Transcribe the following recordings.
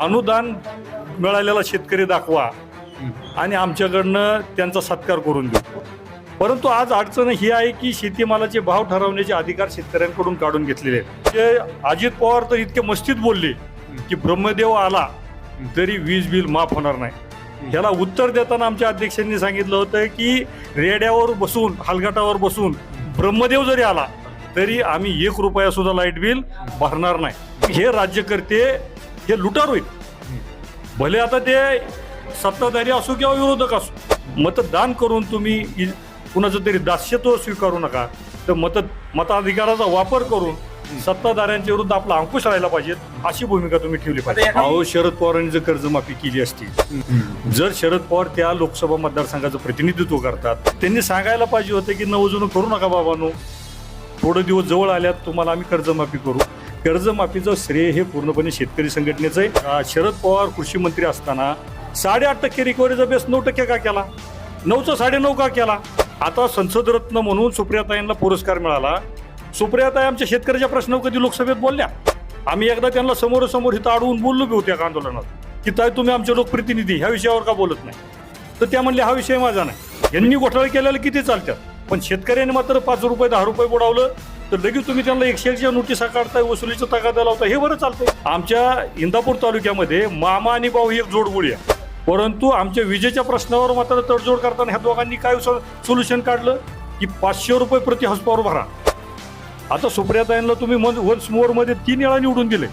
अनुदान मिळालेला शेतकरी दाखवा आणि आमच्याकडनं त्यांचा सत्कार करून देऊ. परंतु आज अडचण ही आहे की शेतीमालाचे भाव ठरवण्याचे अधिकार शेतकऱ्यांकडून काढून घेतलेले आहेत. ते अजित पवार तर इतके मस्तीत बोलले की ब्रह्मदेव आला तरी वीज बिल माफ होणार नाही. ह्याला उत्तर देताना आमच्या अध्यक्षांनी सांगितलं होतं की रेड्यावर बसून हलगटावर बसून ब्रह्मदेव जरी आला तरी आम्ही एक रुपया सुद्धा लाइट बिल भरणार नाही. हे राज्यकर्ते हे लुटार होईल. भले आता ते सत्ताधारी असो किंवा विरोधक असो मतदान करून तुम्ही इ- कुणाचं तरी दास्यत्व स्वीकारू नका. तर मत मताधिकाराचा वापर करून सत्ताधाऱ्यांच्या विरुद्ध आपला अंकुश राहायला पाहिजे अशी भूमिका तुम्ही ठेवली पाहिजे. अहो शरद पवारांनी जर कर्जमाफी केली असती जर शरद पवार त्या लोकसभा मतदारसंघाचं प्रतिनिधित्व करतात त्यांनी सांगायला पाहिजे होतं की नवजुनं करू नका बाबांनो. थोडे दिवस जवळ आल्यात तुम्हाला आम्ही कर्जमाफी करू. कर्जमाफीचं श्रेय हे पूर्णपणे शेतकरी संघटनेचं आहे. शरद पवार कृषी मंत्री असताना साडेआठ टक्के रिकव्हरीचा बेस नऊ टक्के का केला? नऊचा साडेनऊ का केला? आता संसद रत्न म्हणून सुप्रियाताईंना पुरस्कार मिळाला. सुप्रियाताई आमच्या शेतकऱ्याच्या प्रश्नावर कधी लोकसभेत बोलल्या? आम्ही एकदा त्यांना समोरासमोर इथं अडवून बोललो बी होत्या आंदोलनात. की ताई तुम्ही आमचे लोकप्रतिनिधी ह्या विषयावर का बोलत नाही? तर त्या म्हणले हा विषय माझा नाही. यांनी घोटाळे केलेले किती चालतात पण शेतकऱ्यांनी मात्र पाच रुपये दहा रुपये बुडावलं. तर लगेच तुम्ही त्यांना एकशे एकशे नोटिसा काढताय वसुलीचा तगादा लावता हे बरं चालतंय. आमच्या इंदापूर तालुक्यामध्ये मामा आणि भाऊ ही एक जोडगोळी आहे. परंतु आमच्या विजेच्या प्रश्नावर मात्र तडजोड करताना ह्या दोघांनी काय सोल्युशन काढलं? की पाचशे रुपये प्रति हॉस्पॉवर भरा. आता सुप्रियाताईंना तुम्ही वन्स मोअरमध्ये तीन वेळा निवडून दिले.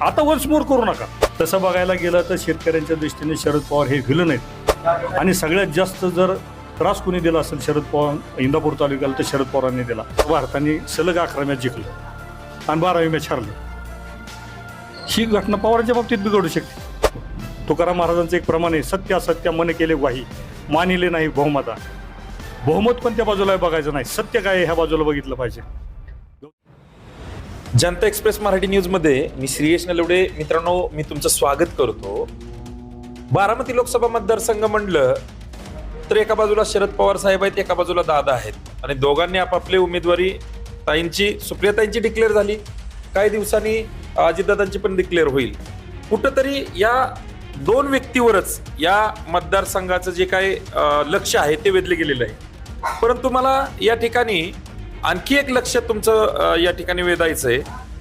आता वन्स मोर करू नका. तसं बघायला गेलं तर शेतकऱ्यांच्या दृष्टीने शरद पवार हे व्हिलन आहेत. आणि सगळ्यात जास्त जर त्रास कुणी दिला असेल शरद पवार इंदापूर तालुक्याला तर शरद पवारांनी दिला. भारताने सलग अकरा मॅच जिंकलं आणि बारावी मॅच हरलं. ही घटना पवारांच्या बाबतीत बिघडू शकते. तुकाराम महाराजांचं एक प्रमाण आहे सत्य असत्य मन केले वाही मानिले नाही बहुमता. बहुमत कोणत्या बाजूला आहे बघायचं नाही सत्य काय ह्या बाजूला बघितलं पाहिजे. जनता एक्सप्रेस मराठी न्यूजमध्ये मी श्रीयश नलवडे. मित्रांनो मी तुमचं स्वागत करतो. बारामती लोकसभा मतदारसंघ म्हणलं तर एका बाजूला शरद पवार साहेब आहेत एका बाजूला दादा आहेत. आणि दोघांनी आपापली उमेदवारी ताईंची सुप्रियाताईंची डिक्लेअर झाली. काही दिवसांनी अजितदादांची पण डिक्लेअर होईल. कुठंतरी या दोन व्यक्तीवरच या मतदारसंघाचं जे काही लक्ष आहे ते वेधले गेलेलं आहे. परंतु मला या ठिकाणी आणखी एक लक्ष तुमचं या ठिकाणी वेधायचं आहे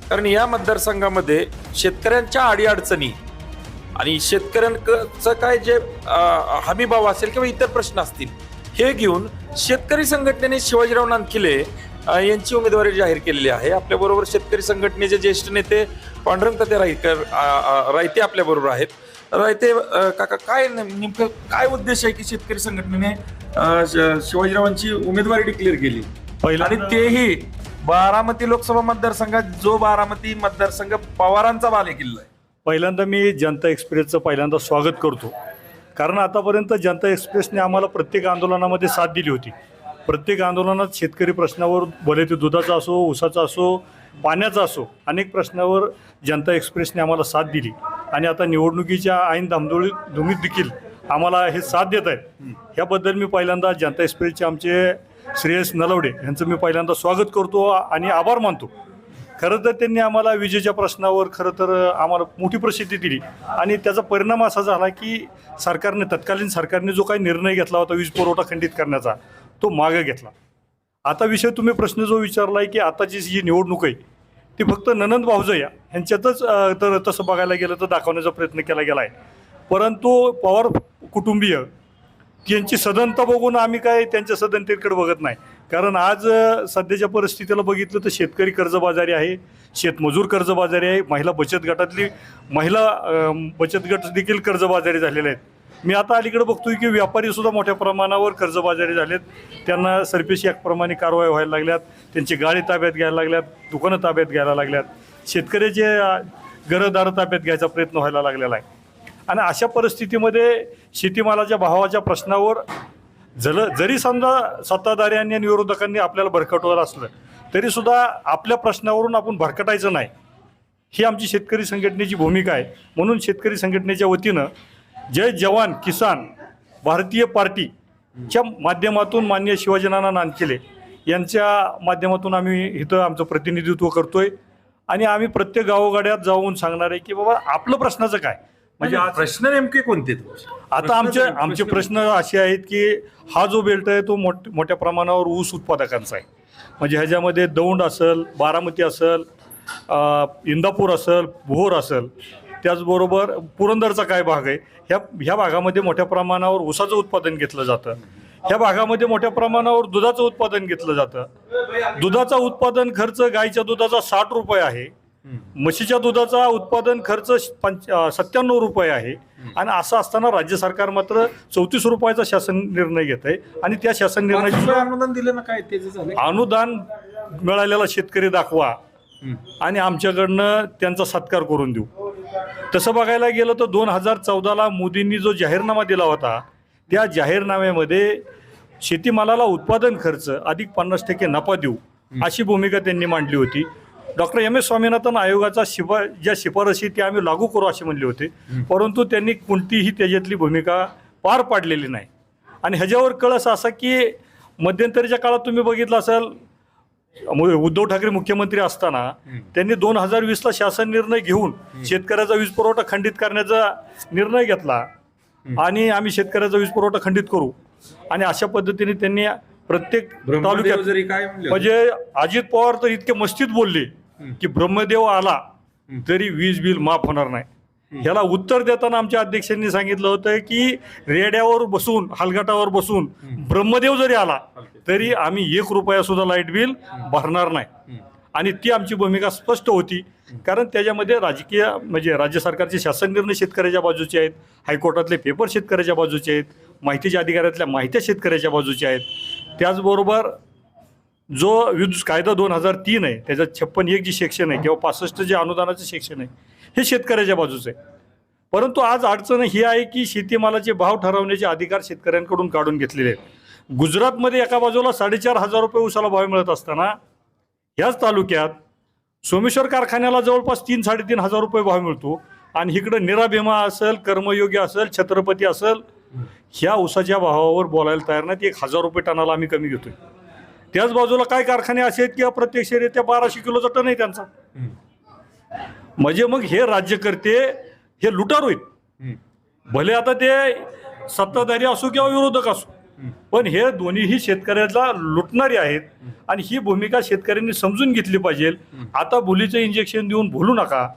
कारण या मतदारसंघामध्ये शेतकऱ्यांच्या अडीअडचणी आणि शेतकऱ्यांचं काय जे हमीभाव असेल किंवा इतर प्रश्न असतील हे घेऊन शेतकरी संघटनेने शिवाजीराव नानखिले यांची उमेदवारी जाहीर केलेली आहे. आपल्याबरोबर शेतकरी संघटनेचे ज्येष्ठ नेते पांडुरंग तते अं, रायते आपल्याबरोबर आहेत. रायते काका काय नेम- नेमकं काय उद्देश आहे की शेतकरी संघटनेने शिवाजीरावांची उमेदवारी डिक्लेअर केली? आणि पहिल्यांदा तेही बारामती लोकसभा मतदारसंघात जो बारामती मतदारसंघ पवारांचा बालेकिल्ला आहे पहिल्यांदा मी जनता एक्सप्रेसचं पहिल्यांदा स्वागत करतो. कारण आतापर्यंत जनता एक्सप्रेसने आम्हाला प्रत्येक आंदोलनामध्ये साथ दिली होती. प्रत्येक आंदोलनात शेतकरी प्रश्नावर भले ते दुधाचा असो ऊसाचा असो पाण्याचा असो अनेक प्रश्नावर जनता एक्सप्रेसने आम्हाला साथ दिली. आणि आता निवडणुकीच्या ऐन धामधोळी धुमीत देखील आम्हाला हे साथ देत आहेत. ह्याबद्दल मी पहिल्यांदा जनता एक्सप्रेसचे आमचे श्रेयस नलवडे यांचं मी पहिल्यांदा स्वागत करतो आणि आभार मानतो. खरं तर त्यांनी आम्हाला विजेच्या प्रश्नावर खरं तर आम्हाला मोठी प्रसिद्धी दिली. आणि त्याचा परिणाम असा झाला की सरकारने तत्कालीन सरकारने जो काही निर्णय घेतला होता वीज पुरवठा खंडित करण्याचा तो मागे घेतला. आता विषय तुम्ही प्रश्न जो विचारला आहे की आताची जी निवडणूक आहे ती फक्त ननंद भाऊजया ह्यांच्यातच तर तसं बघायला गेलं तर दाखवण्याचा प्रयत्न केला गेला आहे परंतु पवार कुटुंबीय यांची सदनता बघून आम्ही काय त्यांच्या सदनतेकडे बघत नाही. कारण आज सध्याच्या परिस्थितीला बघितलं तर शेतकरी कर्जबाजारी आहे शेतमजूर कर्जबाजारी आहे महिला बचत गटातली महिला बचत गट देखील कर्जबाजारी झालेले आहेत. मी आता अलीकडे बघतोय की व्यापारी सुद्धा मोठ्या प्रमाणावर कर्जबाजारी झालेत. त्यांना सरपेशी याप्रमाणे कारवाई व्हायला लागल्यात त्यांची गाडी ताब्यात घ्यायला लागल्यात दुकानं ताब्यात घ्यायला लागल्यात. शेतकऱ्याचे अ, घरदारं ताब्यात घ्यायचा प्रयत्न व्हायला लागलेला आहे. आणि अशा परिस्थितीमध्ये शेतीमालाच्या भावाच्या प्रश्नावर जल जरी समजा सत्ताधाऱ्यांनी आणि विरोधकांनी आपल्याला भरकटवलं असलं तरी सुद्धा आपल्या प्रश्नावरून आपण भरकटायचं नाही. ही आमची शेतकरी संघटनेची भूमिका आहे. म्हणून शेतकरी संघटनेच्या वतीनं जय जवान किसान भारतीय पार्टीच्या माध्यमातून मान्य शिवाजीनाना नानकेले यांच्या माध्यमातून आम्ही इथं आमचं प्रतिनिधित्व करतोय. आणि आम्ही प्रत्येक गावोगाड्यात जाऊन सांगणार आहे की बाबा आपलं प्रश्नाचं काय? म्हणजे आज प्रश्न नेमके कोणते आता आमचे आमचे प्रश्न असे आहेत की हा जो बेल्ट आहे तो मोठ मोठ्या प्रमाणावर ऊस उत्पादकांचा आहे. म्हणजे ह्याच्यामध्ये दौंड असेल बारामती असेल इंदापूर असेल भोर असेल त्याचबरोबर पुरंदरचा काय भाग आहे? ह्या ह्या भागामध्ये मोठ्या प्रमाणावर ऊसाचं उत्पादन घेतलं जातं. ह्या भागामध्ये मोठ्या प्रमाणावर दुधाचं उत्पादन घेतलं जातं. दुधाचा उत्पादन खर्च गाईच्या दुधाचा साठ रुपये आहे. म्हशीच्या दुधाचा उत्पादन खर्च पंच सत्त्याण्णव रुपये आहे. आणि असं असताना राज्य सरकार मात्र चौतीस रुपयाचा शासन निर्णय घेत आहे आणि त्या शासन निर्णयाची रुपये अनुदान दिलं ना काय? अनुदान मिळालेला शेतकरी दाखवा. आणि आमच्याकडनं त्यांचा सत्कार करून देऊ. तसं बघायला गेलं तर दोन हजार चौदाला मोदींनी जो जाहीरनामा दिला होता त्या जाहीरनाम्यामध्ये शेतीमालाला उत्पादन खर्च अधिक पन्नास टक्के नफा देऊ अशी भूमिका त्यांनी मांडली होती. डॉक्टर एम एस स्वामीनाथन आयोगाचा शिफा ज्या शिफारशी त्या आम्ही लागू करू असे म्हणले होते. परंतु त्यांनी कोणतीही त्याच्यातली भूमिका पार पाडलेली नाही. आणि ह्याच्यावर कळस असा की मध्यंतरीच्या काळात तुम्ही बघितलं असाल उद्धव ठाकरे मुख्यमंत्री असताना त्यांनी दोन हजार वीसला शासन निर्णय घेऊन शेतकऱ्याचा वीज पुरवठा खंडित करण्याचा निर्णय घेतला. आणि आम्ही शेतकऱ्याचा वीज पुरवठा खंडित करू. आणि अशा पद्धतीने त्यांनी प्रत्येक तालुक्यात? म्हणजे अजित पवार तर इतके मस्तीत बोलले. की ब्रह्मदेव आला तरी वीज बिल माफ होणार नाही. ह्याला उत्तर देताना आमच्या अध्यक्षांनी सांगितलं होतं की रेड्यावर बसून हलगटावर बसून ब्रह्मदेव जरी आला तरी आम्ही एक रुपया सुद्धा लाइट बिल भरणार नाही. आणि ती आमची भूमिका स्पष्ट होती. कारण त्याच्यामध्ये राजकीय म्हणजे राज्य सरकारचे शासन निर्णय शेतकऱ्याच्या बाजूचे आहेत हायकोर्टातले पेपर शेतकऱ्याच्या बाजूचे आहेत माहितीच्या अधिकारातल्या माहित्या शेतकऱ्याच्या बाजूच्या आहेत. त्याचबरोबर जो विद्युत कायदा दोन हजार तीन आहे त्याच्यात छप्पन एक जी सेक्शन आहे किंवा पासष्ट जे अनुदानाचं सेक्शन आहे हे शेतकऱ्याच्या बाजूचं आहे. परंतु आज अडचण ही आहे की शेतीमालाचे भाव ठरवण्याचे अधिकार शेतकऱ्यांकडून काढून घेतलेले आहेत. गुजरातमध्ये एका बाजूला साडेचार हजार रुपये उसाला भाव मिळत असताना ह्याच तालुक्यात सोमेश्वर कारखान्याला जवळपास तीन साडेतीन हजार रुपये भाव मिळतो आणि इकडं निराभिमा असेल कर्मयोगी असेल छत्रपती असेल ह्या उसाच्या भावावर बोलायला तयार नाहीत. एक हजार रुपये टनाला आम्ही कमी घेतोय. त्याच बाजूला काय कारखाने असे आहेत की अप्रत्यक्षरित्या बाराशे किलोचा टन आहे त्यांचा? म्हणजे मग हे राज्यकर्ते हे लुटारू आहेत. भले आता ते सत्ताधारी असो किंवा विरोधक असो पण हे दोन्हीही शेतकऱ्याला लुटणारे आहेत आणि ही भूमिका शेतकऱ्यांनी समजून घेतली पाहिजे. आता भुलीचं इंजेक्शन देऊन भुलू नका.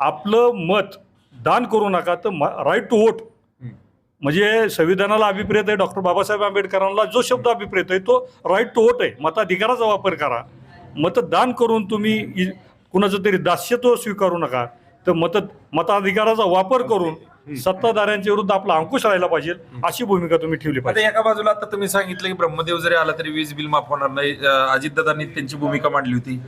आपलं मत दान करू नका. तर राईट टू वोट म्हणजे संविधानाला अभिप्रेत आहे डॉक्टर बाबासाहेब आंबेडकरांना जो शब्द अभिप्रेत आहे तो राईट टू वोट आहे. मताधिकाराचा वापर करा. मतदान करून तुम्ही इ- कुणाचं तरी दास्यत्व स्वीकारू नका. तर मत मताधिकाराचा वापर करून सत्ताधाऱ्यांच्या विरुद्ध आपला अंकुश राहायला पाहिजे अशी भूमिका तुम्ही ठेवली पाहिजे. आता एका बाजूला आता तुम्ही सांगितलं की ब्रह्मदेव जरी आला तरी वीज बिल माफ होणार नाही. अजितदादांनी त्यांची भूमिका मांडली होती.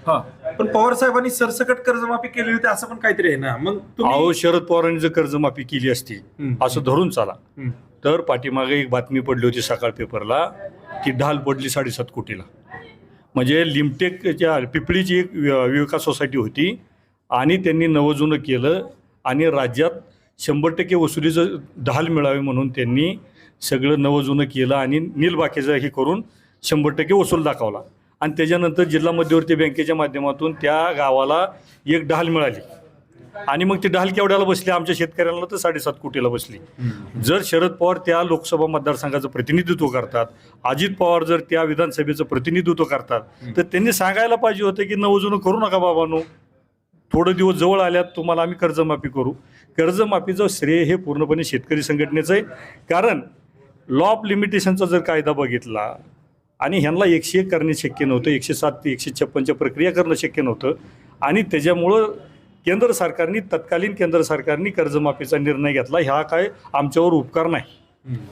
पण पवार साहेबांनी सरसकट कर्जमाफी केली होती असं पण काहीतरी आहे ना. मग अहो शरद पवारांनी जर कर्जमाफी केली असती. असं धरून चाला. तर पाठीमागे एक बातमी पडली होती सकाळ पेपरला की ढाल पडली साडेसात कोटीला. म्हणजे लिमटेकच्या पिपळीची एक वि- विकास सोसायटी होती आणि त्यांनी नवजुनं केलं आणि राज्यात शंभर टक्के वसुलीचं ढाल मिळावे म्हणून त्यांनी सगळं नवजुनं केलं आणि नीलबाकेचं हे करून शंभर टक्के वसूल दाखवला. आणि त्याच्यानंतर जिल्हा मध्यवर्ती बँकेच्या माध्यमातून त्या गावाला एक ढाल मिळाली. आणि मग ती ढाल केवढ्याला बसली? आमच्या शेतकऱ्यांना तर साडेसात कोटीला बसली. जर शरद पवार त्या लोकसभा मतदारसंघाचं प्रतिनिधित्व करतात अजित पवार जर त्या विधानसभेचं प्रतिनिधित्व करतात तर त्यांनी सांगायला पाहिजे होतं की नवजुनं करू नका बाबांनो. थोडं दिवस जवळ आल्यात तुम्हाला आम्ही कर्जमाफी करू. कर्जमाफीचं श्रेय हे पूर्णपणे शेतकरी संघटनेचं आहे. कारण लॉ ऑफ लिमिटेशनचा जर कायदा बघितला आणि ह्यांना एकशे एक करणे शक्य नव्हतं एकशे सात ते एकशे छप्पनच्या प्रक्रिया करणं शक्य नव्हतं आणि त्याच्यामुळं केंद्र सरकारने तत्कालीन केंद्र सरकारने कर्जमाफीचा निर्णय घेतला ह्या काय आमच्यावर उपकार नाही.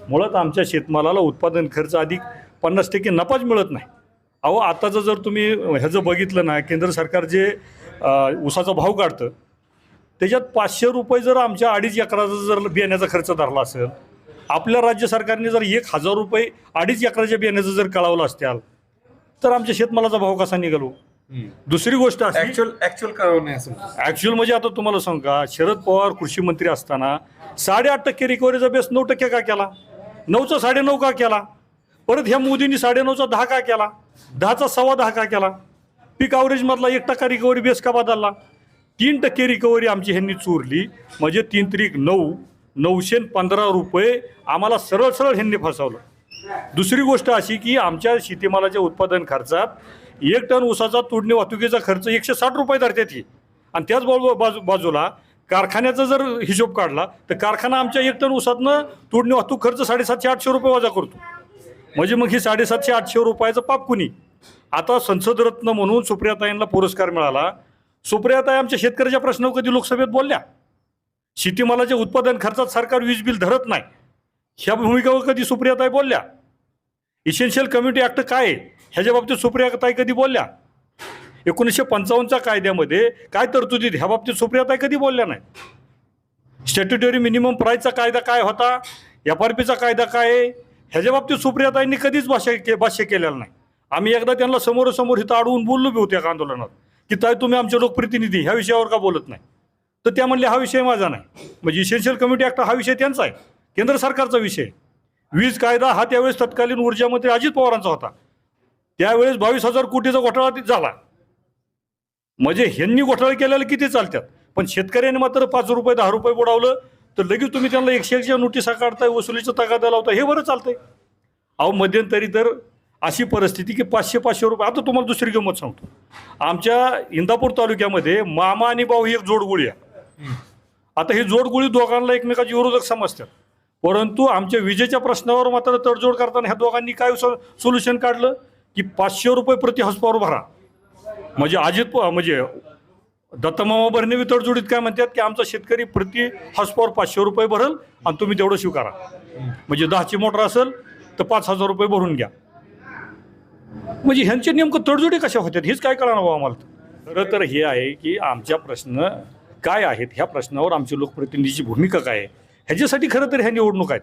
मुळात आमच्या शेतमालाला उत्पादन खर्च अधिक पन्नास टक्के नफाच मिळत नाही. अहो आताचं जर तुम्ही ह्याचं बघितलं ना केंद्र सरकार जे ऊसाचा भाव काढतं त्याच्यात पाचशे रुपये जर आमच्या अडीच एकराचा जर बियाण्याचा खर्च धरला असेल आपल्या राज्य सरकारने जर एक हजार रुपये अडीच एकराच्या बियाण्याचं जर कळवलं असत्याल तर आमच्या शेतमालाचा भाव कसा निघालो? दुसरी गोष्ट ऍक्च्युअल म्हणजे आता तुम्हाला सांगू का शरद पवार कृषी मंत्री असताना साडेआठ टक्के रिकव्हरीचा बेस नऊ टक्के का केला? नऊचा साडेनऊ का केला? परत ह्या मोदींनी साडेनऊचा दहा का केला? दहाचा सव्वा दहा का केला? पीक मधला एक टक्का रिकव्हरी बेस का बदलला? तीन टक्के रिकव्हरी आमची ह्यांनी चोरली. म्हणजे तीन त्रिक नऊ नऊशे पंधरा रुपये आम्हाला सरळ सरळ ह्यांनी फसवलं. दुसरी गोष्ट अशी की आमच्या शेतीमालाच्या उत्पादन खर्चात एक टन ऊसाचा तोडणी वाहतुकीचा खर्च एकशे साठ रुपये धरतात ही. आणि त्याच बाजू बाजू बाजूला कारखान्याचा जर हिशोब काढला तर कारखाना आमच्या एक टन ऊसातनं तोडणी वाहतूक खर्च साडेसातशे आठशे रुपये वजा करतो. म्हणजे मग ही साडेसातशे आठशे रुपयाचं पाप कुणी? आता संसदरत्न म्हणून सुप्रियाताईंना पुरस्कार मिळाला. सुप्रियाताई आमच्या शेतकऱ्याच्या प्रश्नावर कधी लोकसभेत बोलल्या? शेतीमालाच्या उत्पादन खर्चात सरकार वीज बिल धरत नाही. ह्या भूमिकेवर कधी सुप्रियाताई बोलल्या? इसेन्शियल कम्युनिटी ॲक्ट काय आहे? ह्याच्या बाबतीत सुप्रियाताई कधी बोलल्या? एकोणीसशे पंचावन्नच्या कायद्यामध्ये काय तरतुदीत ह्या बाबतीत सुप्रियाताई कधी बोलल्या नाही स्टॅट्युटरी मिनिमम प्राईजचा कायदा काय होता? एफ आर पीचा कायदा काय आहे? ह्याच्या बाबतीत सुप्रियाताईंनी कधीच भाष्य के भाष्य केलेलं नाही. आम्ही एकदा त्यांना समोरासमोर इथं अडवून बोललो बी होत्या आंदोलनात की ताई तुम्ही आमचे लोकप्रतिनिधी ह्या विषयावर का बोलत नाही? तर त्या म्हणले हा विषय माझा नाही. म्हणजे इसेन्शियल कमिटी ॲक्ट हा विषय त्यांचा आहे. केंद्र सरकारचा विषय वीज कायदा हा त्यावेळेस तत्कालीन ऊर्जामंत्री अजित पवारांचा होता. त्यावेळेस बावीस हजार कोटीचा घोटाळा झाला. म्हणजे ह्यांनी घोटाळे केलेला किती चालतात? पण शेतकऱ्यांनी मात्र पाच रुपये दहा रुपये बुडावलं तर लगेच तुम्ही त्यांना एकशे एकशे नोटिसा काढताय वसुलीचा तगादा लावता हे बरं चालतंय. अहो मध्यंतरी तर अशी परिस्थिती की पाचशे पाचशे रुपये. आता तुम्हाला दुसरी किंमत सांगतो. आमच्या इंदापूर तालुक्यामध्ये मामा आणि भाऊ ही एक जोडगोळी आहे. आता ही जोडगोळी दोघांना एकमेकाची विरोधक समजतात. परंतु आमच्या विजेच्या प्रश्नावर मात्र तडजोड करताना ह्या दोघांनी काय सोल्युशन काढलं? की पाचशे रुपये प्रति हॉस्पॉवर भरा. म्हणजे अजित म्हणजे दत्तमामा भरणे तडजोडीत काय म्हणतात की आमचा शेतकरी प्रति हॉस्पॉवर पाचशे रुपये भरल आणि तुम्ही तेवढं स्वीकारा. म्हणजे दहाची मोटर असेल तर पाच हजार रुपये भरून घ्या. म्हणजे ह्यांचे नेमकं तडजोडी कशा होत्यात हेच काय कळणार बाबा आम्हाला? खरं तर हे आहे की आमच्या प्रश्न काय आहेत? ह्या प्रश्नावर आमची लोकप्रतिनिधीची भूमिका काय आहे? ह्याच्यासाठी खरं तर ह्या निवडणूक आहेत.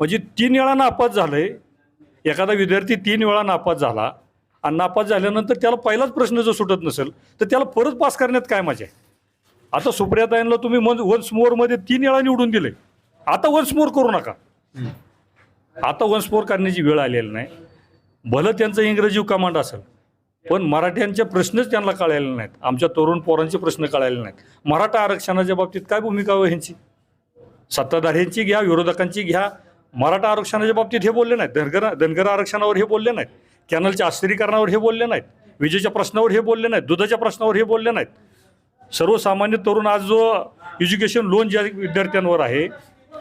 म्हणजे तीन वेळा नापास आहे एखादा विद्यार्थी तीन वेळा नापास झाला. आणि नापास झाल्यानंतर त्याला पहिलाच प्रश्न जर सुटत नसेल तर त्याला परत पास करण्यात काय मजा आहे? आता सुप्रियाताईंना तुम्ही मन वन्स मोरमध्ये तीन वेळा निवडून दिले आता वन्स मोर करू नका. आता वन्स मोर करण्याची वेळ आलेली नाही. भलं त्यांचं इंग्रजी कमांड असेल पण मराठ्यांचे प्रश्नच त्यांना कळायला नाहीत. आमच्या तरुण पोरांचे प्रश्न कळायला नाहीत. मराठा आरक्षणाच्या बाबतीत काय भूमिका ह्यांची? सत्ताधाऱ्यांची घ्या विरोधकांची घ्या. मराठा आरक्षणाच्या बाबतीत हे बोलले नाहीत. धनगर धनगर आरक्षणावर हे बोलले नाहीत. कॅनलच्या आश्चर्यीकरणावर हे बोलले नाहीत. विजेच्या प्रश्नावर हे बोलले नाहीत. दुधाच्या प्रश्नावर हे बोलले नाहीत. सर्वसामान्य तरुण आज जो एज्युकेशन लोन ज्या विद्यार्थ्यांवर आहे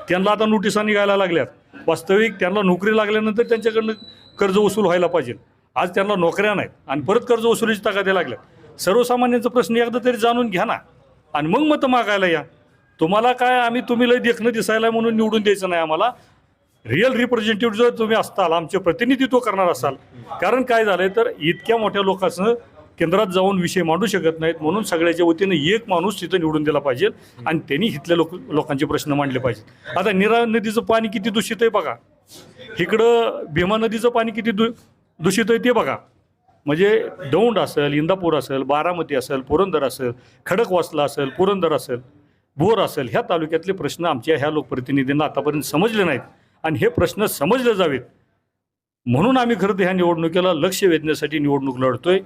त्यांना आता नोटिसा निघायला लागल्यात. वास्तविक त्यांना नोकरी लागल्यानंतर त्यांच्याकडनं कर्ज वसूल व्हायला पाहिजे. आज त्यांना नोकऱ्या नाहीत आणि परत कर्ज वसुलीची तगाद्या लागल्यात सर्वसामान्यांचा प्रश्न एकदा तरी जाणून घ्या ना. आणि मग मतं मागायला या. तुम्हाला काय आम्ही तुम्ही लय देखणं दिसायला म्हणून निवडून द्यायचं नाही आम्हाला. रिअल रिप्रेझेंटेटिव्ह जर तुम्ही असताल आमचे प्रतिनिधित्व करणार असाल. कारण काय झालंय तर इतक्या मोठ्या लोकांचं केंद्रात जाऊन विषय मांडू शकत नाहीत. म्हणून सगळ्याच्या वतीनं एक माणूस तिथं निवडून दिला पाहिजे. आणि त्यांनी इथल्या लोक लोकांचे प्रश्न मांडले पाहिजेत. आता निरा नदीचं पाणी किती दूषित आहे बघा. इकडं भीमा नदीचं पाणी किती दू दूषित आहे ते बघा. म्हणजे दौंड असेल इंदापूर असेल बारामती असेल पुरंदर असेल खडकवासला असेल पुरंदर असेल बोर असेल ह्या तालुक्यातले प्रश्न आमच्या ह्या लोकप्रतिनिधींना आतापर्यंत समजले नाहीत. आणि हे प्रश्न समजले जावेत. म्हणून आम्ही खरं तर ह्या निवडणुकीला लक्ष वेधण्यासाठी निवडणूक लढतोय.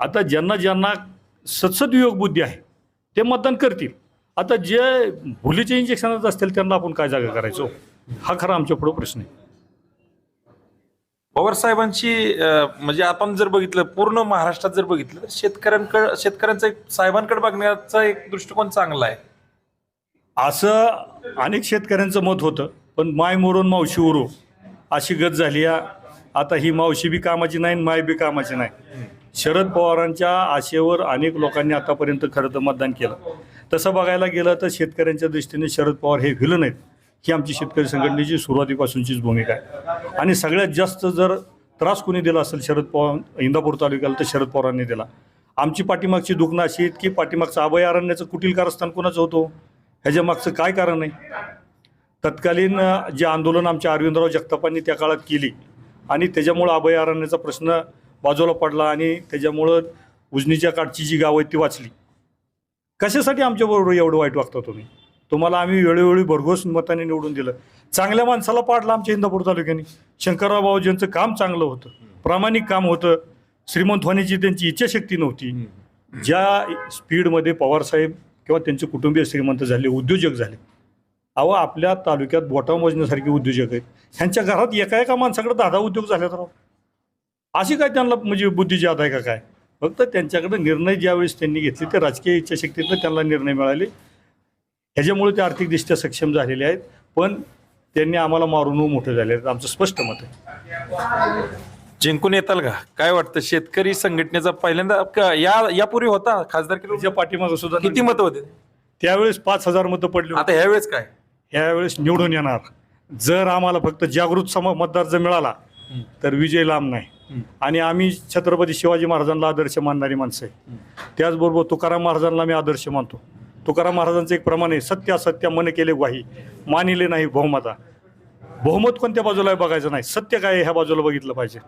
आता ज्यांना ज्यांना सत्सदवियोग बुद्धी आहे ते मतदान करतील. आता जे भुलीचे इंजेक्शनात असतील त्यांना आपण काय जागा करायचो? हा खरा आमच्या पुढे प्रश्न आहे. पवार साहेबांची म्हणजे आपण जर बघितलं पूर्ण महाराष्ट्रात जर बघितलं तर शेतकऱ्यांकडे शेतकऱ्यांचा एक साहेबांकडे बघण्याचा एक दृष्टिकोन चांगला आहे. असं अनेक शेतकऱ्यांचं मत होतं पण माय मोरून मावशी उरो अशी गत झाली. आता ही मावशी बी कामाची नाही आणि माय बी कामाची नाही. शरद पवारांच्या आशेवर अनेक लोकांनी आतापर्यंत खरं तर मतदान केलं. तसं बघायला गेलं तर शेतकऱ्यांच्या दृष्टीने शरद पवार हे व्हिलन आहेत. ही आमची शेतकरी संघटनेची सुरुवातीपासूनचीच भूमिका आहे. आणि सगळ्यात जास्त जर त्रास कोणी दिला असेल शरद पवार इंदापूर तालुक्याला तर शरद पवारांनी दिला. आमची पाठीमागची दुखणं अशी आहेत की पाठीमागचं अभयारण्याचं कुटील कारस्थान कोणाचं होतो हो? ह्याच्या मागचं काय कारण आहे? तत्कालीन जे आंदोलन आमच्या अरविंदराव जगतापांनी त्या काळात केली आणि त्याच्यामुळं अभयारण्याचा प्रश्न बाजूला पडला आणि त्याच्यामुळं उजनीच्या काठची जी गावं आहेत ती वाचली. कशासाठी आमच्याबरोबर एवढं वाईट वागता तुम्ही? तुम्हाला आम्ही वेळोवेळी भरघोस मताने निवडून दिलं. चांगल्या माणसाला पाडलं आमच्या इंदापूर तालुक्याने. शंकरराव भाऊजींचं काम चांगलं होतं प्रामाणिक काम होतं श्रीमंत होण्याची त्यांची इच्छाशक्ती नव्हती. ज्या स्पीडमध्ये पवारसाहेब किंवा त्यांचे कुटुंबीय श्रीमंत झाले उद्योजक झाले. अहो आपल्या तालुक्यात बोटा मोजण्यासारखे उद्योजक आहेत. ह्यांच्या घरात एका एका माणसाकडे दहा दहा उद्योग झाले तर अशी काय त्यांना म्हणजे बुद्धी जात आहे का काय? फक्त त्यांच्याकडे निर्णय ज्यावेळेस त्यांनी घेतले ते राजकीय इच्छाशक्तीतनं त्यांना निर्णय मिळाले. ह्याच्यामुळे ते आर्थिकदृष्ट्या सक्षम झालेले आहेत. पण त्यांनी आम्हाला मारून मोठे झाले आहेत आमचं स्पष्ट मत आहे. जिंकून येताल का? काय वाटतं? शेतकरी संघटनेचा पहिल्यांदा का- या यापूर्वी होता खासदार त्याच्या पाठीमागं सुद्धा किती मत होते? त्यावेळेस पाच हजार मतं पडली होती. आता ह्यावेळेस काय? ह्यावेळेस निवडून येणार. जर आम्हाला फक्त जागृत सम मतदार जर मिळाला तर विजय लांब नाही. आणि आम्ही छत्रपती शिवाजी महाराजांना आदर्श मानणारी माणसं आहे. त्याचबरोबर तुकाराम महाराजांना मी आदर्श मानतो. तुकाराम महाराजांचं एक प्रमाण आहे सत्य असत्य मन केले ग्वाही. मानिले नाही बहुमता. बहुमत कोणत्या बाजूला आहे बघायचं नाही. सत्य काय आहे ह्या बाजूला बघितलं पाहिजे.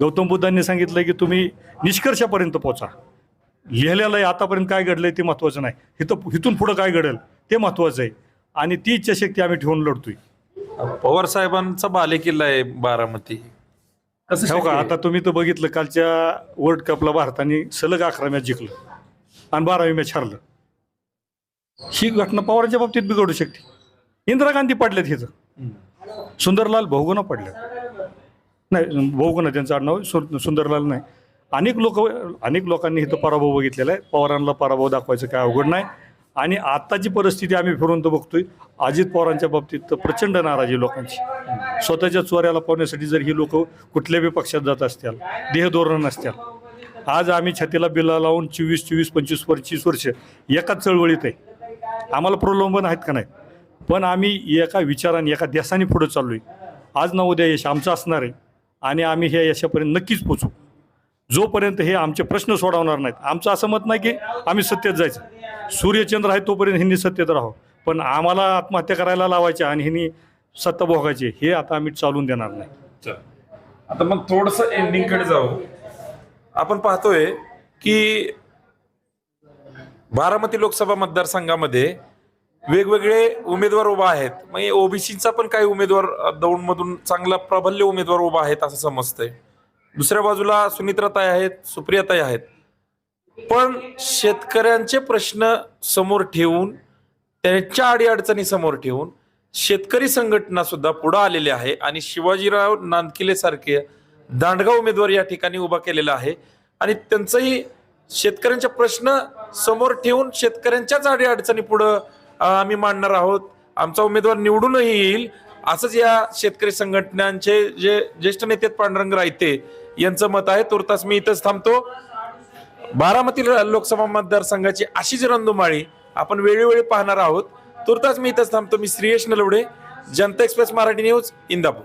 गौतम बुद्धांनी सांगितलं की तुम्ही निष्कर्षापर्यंत पोचा लिहिलेलं आहे आतापर्यंत काय घडलंय ते महत्त्वाचं नाही. इथं इथून पुढं काय घडेल ते महत्त्वाचं आहे. आणि ती इच्छाशक्ती आम्ही ठेवून लढतोय. पवार साहेबांचा बालेकिल्ला आहे बारामती. कसं हो का? आहे? आता तुम्ही तर बघितलं कालच्या वर्ल्ड कपला भारताने सलग अकरा मॅच जिंकलं. आणि बारावी मॅच हरलं. ही घटना पवारांच्या बाबतीत बिघडू शकते. इंदिरा गांधी पडल्यात हिचं सुंदरलाल भोगुना पडले नाही भोगुना त्यांचं आडनाव. सु- सुंदरलाल नाही. अनेक लोक अनेक लोकांनी इथं पराभव बघितलेला आहे. पवारांना पराभव दाखवायचं काय अवघड नाही. आणि आत्ताची परिस्थिती आम्ही फिरून तर बघतोय अजित पवारांच्या बाबतीत तर प्रचंड नाराजी लोकांची. स्वतःच्या चोऱ्याला पावण्यासाठी जर ही लोक कुठल्याही पक्षात जात असतील देहधोरण नसतील आज आम्ही छातीला बिला लावून चोवीस चोवीस पंचवीस पंचवीस वर्ष एकाच चळवळीत आहे. आम्हाला प्रलोभन आहेत का नाही? पण आम्ही एका विचाराने एका देशाने पुढे आहे आज ना उद्या यश आमचं असणार आहे आणि आम्ही ह्या यशापर्यंत नक्कीच पोचू जोपर्यंत हे आमचे प्रश्न सोडवणार नाहीत. आमचं असं मत नाही की आम्ही सत्तेत जायचं. सूर्यचंद्र आहे तोपर्यंत ह्यांनी सत्तेत राहावं. पण आम्हाला आत्महत्या करायला लावायच्या आणि ह्यांनी सत्ता भोगायची हे आता आम्ही चालून देणार नाही. चल. आता मग थोडस एंडिंगकडे जाऊ. आपण पाहतोय की बारामती लोकसभा मतदारसंघामध्ये वेगवेगळे उमेदवार उभा आहेत. मग ओबीसीचा पण काही उमेदवार दौडमधून चांगला प्रबल्य उमेदवार उभा आहेत असं समजतंय. दुसऱ्या बाजूला सुनित्राताई आहेत सुप्रियाताई आहेत. पण शेतकऱ्यांचे प्रश्न समोर ठेवून त्यांच्या अडीअडचणी समोर ठेवून शेतकरी संघटना सुद्धा पुढे आलेली आहे आणि शिवाजीराव नांदकिले सारखे दांडगा उमेदवार या ठिकाणी उभा केलेला आहे. आणि त्यांचंही शेतकऱ्यांचे प्रश्न समोर ठेवून शेतकऱ्यांच्याच अडीअडचणी पुढं आम्ही मांडणार आहोत. आमचा उमेदवार निवडूनही येईल. असंच या शेतकरी संघटनांचे जे ज्येष्ठ नेते पांडुरंग रायते यांचं मत आहे. तुर्तास मी इथंच थांबतो. बारामती लोकसभा मतदारसंघाची अशीच रंधुमाळी आपण वेळोवेळी पाहणार आहोत. तुर्तास मी इथंच थांबतो. मी श्रीयश नलवडे जनता एक्सप्रेस मराठी न्यूज इंदापूर.